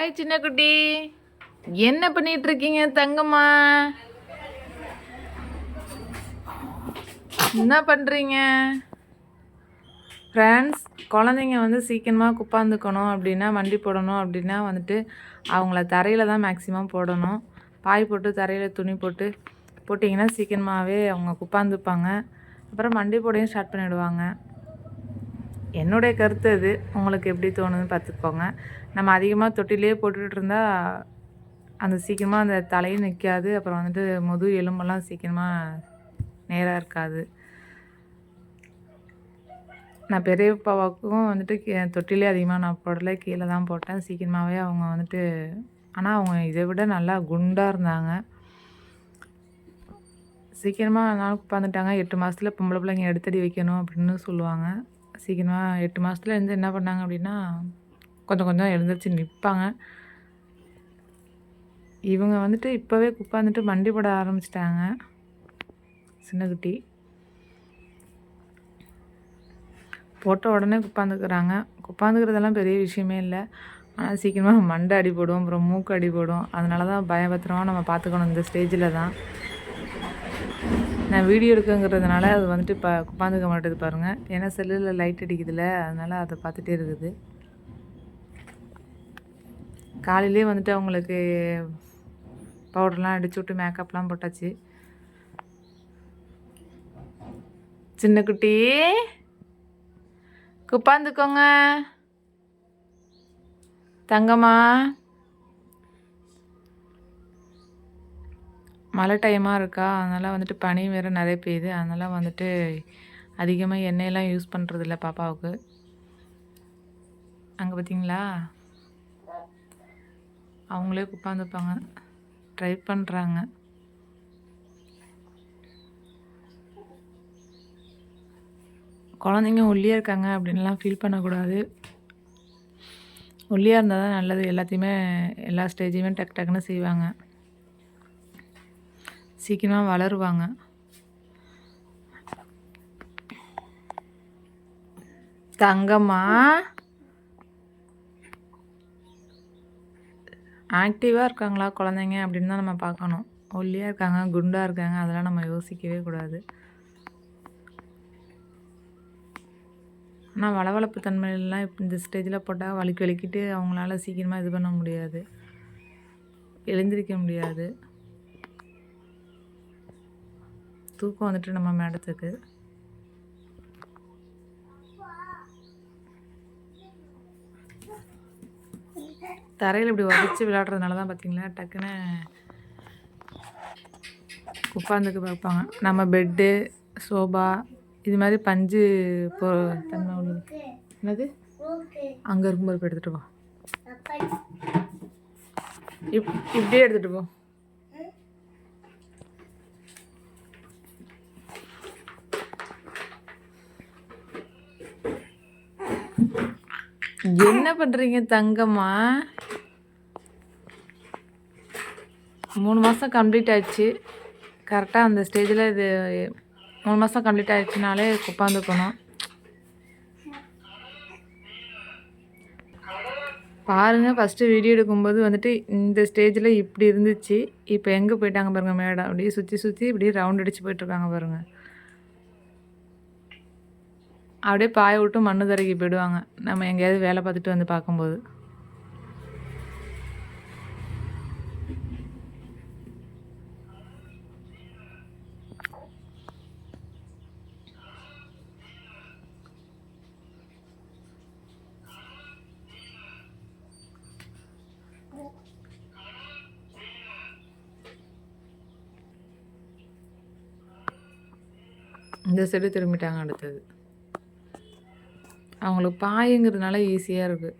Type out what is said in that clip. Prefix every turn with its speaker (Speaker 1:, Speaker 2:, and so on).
Speaker 1: Hi சின்ன குட்டி. என்ன பண்ணிட்டு இருக்கீங்க தங்கம்மா? என்ன பண்ணுறீங்க ஃப்ரெண்ட்ஸ் குழந்தைங்க வந்து சீக்கிரமாக குப்பாந்துக்கணும் அப்படின்னா வண்டி போடணும் அப்படின்னா வந்துட்டு அவங்கள தரையில் தான் மேக்ஸிமம் போடணும். பாய் போட்டு தரையில் துணி போட்டு போட்டிங்கன்னா சீக்கிரமாகவே அவங்க குப்பாந்துப்பாங்க. அப்புறம் வண்டி போடையும் ஸ்டார்ட் பண்ணிவிடுவாங்க என்னுடைய கருத்து அது. உங்களுக்கு எப்படி தோணுதுன்னு பார்த்துக்கோங்க. நம்ம அதிகமாக தொட்டிலே போட்டுட்டு இருந்தால் அந்த சீக்கிரமாக அந்த தலையும் நிற்காது அப்புறம் வந்துட்டு முது எலும்பெல்லாம் சீக்கிரமாக நேராக இருக்காது. நான் பெரியப்பாவுக்கும் வந்துட்டு கீ- தொட்டிலே அதிகமாக நான் போடலை. கீழே தான் போட்டேன். சீக்கிரமாகவே அவங்க வந்துட்டு ஆனால் அவங்க இதை விட நல்லா குண்டாக இருந்தாங்க. சீக்கிரமாக நாளுக்கு உட்காந்துட்டாங்க எட்டு மாதத்துல பொம்பளை பிள்ளைங்க எடுத்தடி வைக்கணும் அப்படின்னு சொல்லுவாங்க. சீக்கிரமாக எட்டு மாதத்துல இருந்து என்ன பண்ணாங்க அப்படின்னா கொஞ்சம் கொஞ்சம் எழுந்திரிச்சு நிற்பாங்க இவங்க வந்துட்டு இப்போவே உட்காந்துட்டு மண்டி போட ஆரம்பிச்சிட்டாங்க. சின்னக்குட்டி போட்ட உடனே குப்பாந்துக்கிறாங்க குப்பாந்துக்கிறதெல்லாம் பெரிய விஷயமே இல்லை. ஆனால் சீக்கிரமாக மண்டை அடி போடும் அப்புறம் மூக்கு அடி போடும் அதனால தான் பயபத்திரமாக நம்ம பார்த்துக்கணும் இந்த ஸ்டேஜில் தான். நான் வீடியோ எடுக்குங்கிறதுனால அது வந்துட்டு இப்போ உட்காந்துக்க மாட்டேது பாருங்கள் ஏன்னா செல்லில் லைட் அடிக்குதுல்ல அதனால் அதை பார்த்துட்டே இருக்குது. காலையிலே வந்துட்டு அவங்களுக்கு பவுடர்லாம் அடிச்சு விட்டு மேக்கப்லாம் போட்டாச்சு. சின்ன குட்டி குப்பாந்துக்கோங்க தங்கம்மா. மழை டைமாக இருக்கா? அதனால் வந்துட்டு பனி வேறு நிறைய பெய்யுது. அதனால் வந்துட்டு அதிகமாக எண்ணெயெல்லாம் யூஸ் பண்ணுறதில்ல பாப்பாவுக்கு. அங்கே பார்த்தீங்களா அவங்களே உட்காந்துப்பாங்க. ட்ரை பண்ணுறாங்க குழந்தைங்க ஒல்லியாக இருக்காங்க அப்படின்லாம் ஃபீல் பண்ணக்கூடாது. ஒல்லியாக இருந்தால் தான் நல்லது. எல்லாத்தையுமே எல்லா ஸ்டேஜையுமே டக்கு டக்குன்னு செய்வாங்க. சீக்கிரமாக வளருவாங்க. தங்கம்மா. ஆக்டிவாக இருக்காங்களா குழந்தைங்க அப்படின்னு தான் நம்ம பார்க்கணும். ஒல்லியாக இருக்காங்க குண்டாக இருக்காங்க அதெல்லாம் நம்ம யோசிக்கவே கூடாது. ஆனால் வளவளப்பு தன்மையிலலாம் இப்போ இந்த ஸ்டேஜில் போட்டால் வலிக்கு வலிக்கிட்டு அவங்களால சீக்கிரமாக இது பண்ண முடியாது. எழுந்திரிக்க முடியாது. தூக்கம் வந்துட்டு நம்ம மேடத்துக்கு. தரையில் இப்படி உதச்சி விளையாடுறதுனால தான் பார்த்தீங்களா டக்குன்னு உட்காந்துக்கு பார்ப்பாங்க. நம்ம பெட்டு சோபா இது மாதிரி பஞ்சு போ தன்மை உள்ளது. என்னது? அங்கே இருக்கும்போது போய் எடுத்துகிட்டு போ இப் இப்படியே எடுத்துகிட்டு போ. என்ன பண்றீங்க தங்கம்மா? மூணு மாதம் கம்ப்ளீட் ஆயிடுச்சு. கரெக்டாக அந்த ஸ்டேஜில் இது மூணு மாதம் கம்ப்ளீட் ஆயிடுச்சுனாலே உட்காந்துக்கணும் பாருங்கள் ஃபஸ்ட்டு வீடியோ எடுக்கும்போது வந்துட்டு இந்த ஸ்டேஜில் இப்படி இருந்துச்சு. இப்போ எங்கே போயிட்டாங்க பாருங்கள் மேடம்? அப்படியே சுற்றி சுற்றி இப்படியே ரவுண்ட் அடித்து போயிட்டுருக்காங்க பாருங்கள் அப்படியே பாய விட்டு மண்ணு தரைக்கு போயிடுவாங்க. நம்ம எங்கேயாவது வேலை பார்த்துட்டு வந்து பார்க்கும்போது. இந்த சைடு திரும்பிட்டாங்க அடுத்தது. அவங்களுக்கு பாயங்கிறதுனால ஈஸியாக இருக்குது